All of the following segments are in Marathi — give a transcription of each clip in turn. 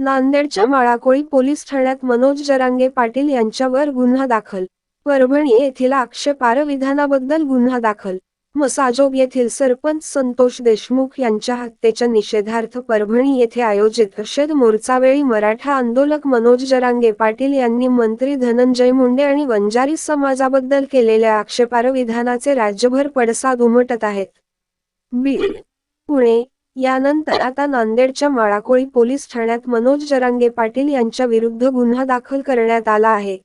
नांदेडच्या माळाकोळी पोलीस ठाण्यात मनोज जरांगे पाटील यांच्यावर गुन्हा दाखल. परभणी येथील आक्षेपार विधानाबद्दल गुन्हा दाखल. मसाजोग येथील सरपंच संतोष देशमुख यांच्या हत्येच्या निषेधार्थ परभणी येथे आयोजित शेद मोर्चावेळी मराठा आंदोलक मनोज जरांगे पाटील यांनी मंत्री धनंजय मुंडे आणि वंजारी समाजाबद्दल केलेल्या आक्षेपार विधानाचे राज्यभर पडसाद उमटत आहेत. बी पुणे यानंतर आता नांदेडच्या माळाकोळी पोलीस ठाण्यात मनोज जरांगे पाटील यांच्या विरुद्ध गुन्हा दाखल करण्यात आला आहे.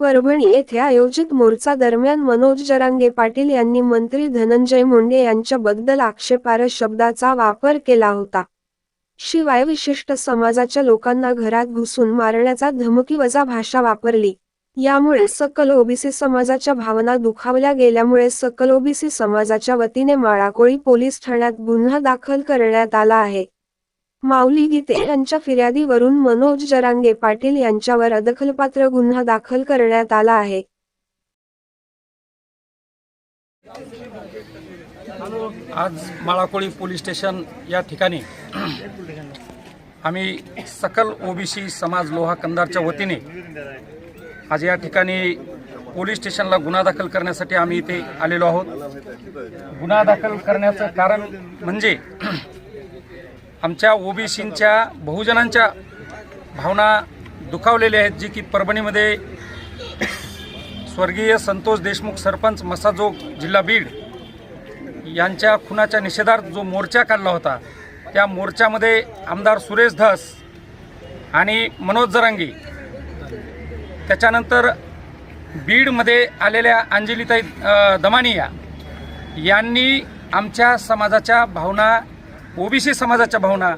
परभणी येथे आयोजित मोर्चा दरम्यान मनोज जरांगे पाटील यांनी मंत्री धनंजय मुंडे यांच्याबद्दल आक्षेपार्ह शब्दाचा वापर केला होता. शिवाय विशिष्ट समाजाच्या लोकांना घरात घुसून मारण्याचा धमकीवजा भाषा वापरली. यामुळे सकल ओबीसी समाजाच्या भावना दुखावल्या गेल्यामुळे सकल ओबीसी समाजाच्या वतीने माळाकोळी पोलीस ठाण्यात गुन्हा दाखल करण्यात आला आहे. माऊली गीते यांच्या फिर्यादीवरून मनोज जरांगे पाटील यांच्यावर अदखलपात्र गुन्हा दाखल करण्यात आला आहे. आज माळाकोळी पोलीस स्टेशन या ठिकाणी आम्ही सकल ओबीसी समाज लोहा कंदारच्या वतीने आज या ठिकाणी पोलीस स्टेशनला गुन्हा दाखल करण्यासाठी आम्ही इथे आलेलो आहोत. गुन्हा दाखल करण्याचं कारण म्हणजे आमच्या ओबीसींच्या बहुजनांच्या भावना दुखावलेल्या आहेत जी की परभणीमध्ये स्वर्गीय संतोष देशमुख सरपंच मसाजोग जिल्हा बीड यांच्या खुनाच्या निषेधार्थ जो मोर्चा काढला होता त्या मोर्चामध्ये आमदार सुरेश धस आणि मनोज जरांगी त्याच्यानंतर बीडमध्ये आलेल्या अंजलीताई दमानिया यांनी आमच्या समाजाच्या भावना ओबीसी समाजाच्या भावना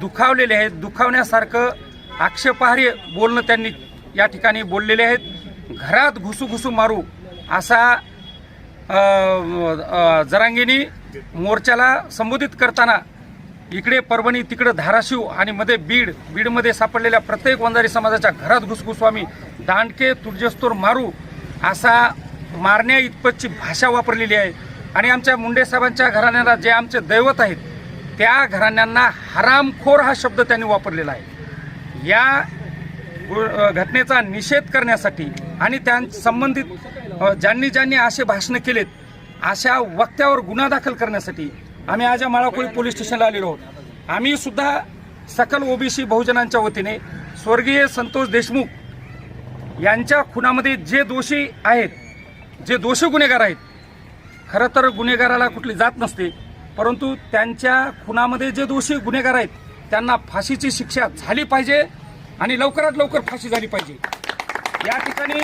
दुखावलेल्या आहेत. दुखावण्यासारखं आक्षेपार्ह बोलणं त्यांनी या ठिकाणी बोललेले आहेत. घरात घुसू घुसू मारू असा जरांगीनी मोर्चाला संबोधित करताना इकडे परभणी तिकडे धाराशिव आणि मध्ये बीड. बीडमध्ये सापडलेल्या प्रत्येक वंजारी समाजाच्या घरात घुसघुसू आम्ही दांडके तुर्जस्तोर मारू असा मारण्या इतपतची भाषा वापरलेली आहे. आणि आमच्या मुंडे साहेबांच्या घराण्याला जे आमचे दैवत आहेत त्या घराण्यांना हरामखोर हा शब्द त्यांनी वापरलेला आहे. या घटनेचा निषेध करण्यासाठी आणि त्या संबंधित ज्यांनी ज्यांनी असे भाषणं केलेत अशा वक्त्यावर गुन्हा दाखल करण्यासाठी आम्ही आज या माळाकोळी पोलीस स्टेशनला आलेलो आहोत. आम्ही सुद्धा सकल ओबीसी बहुजनांच्या वतीने स्वर्गीय संतोष देशमुख यांच्या खुनामध्ये जे दोषी आहेत जे दोषी गुन्हेगार आहेत खरं तर गुन्हेगाराला कुठली जात नसते परंतु त्यांच्या खुनामध्ये जे दोषी गुन्हेगार आहेत त्यांना फाशीची शिक्षा झाली पाहिजे आणि लवकरात लवकर फाशी झाली पाहिजे. या ठिकाणी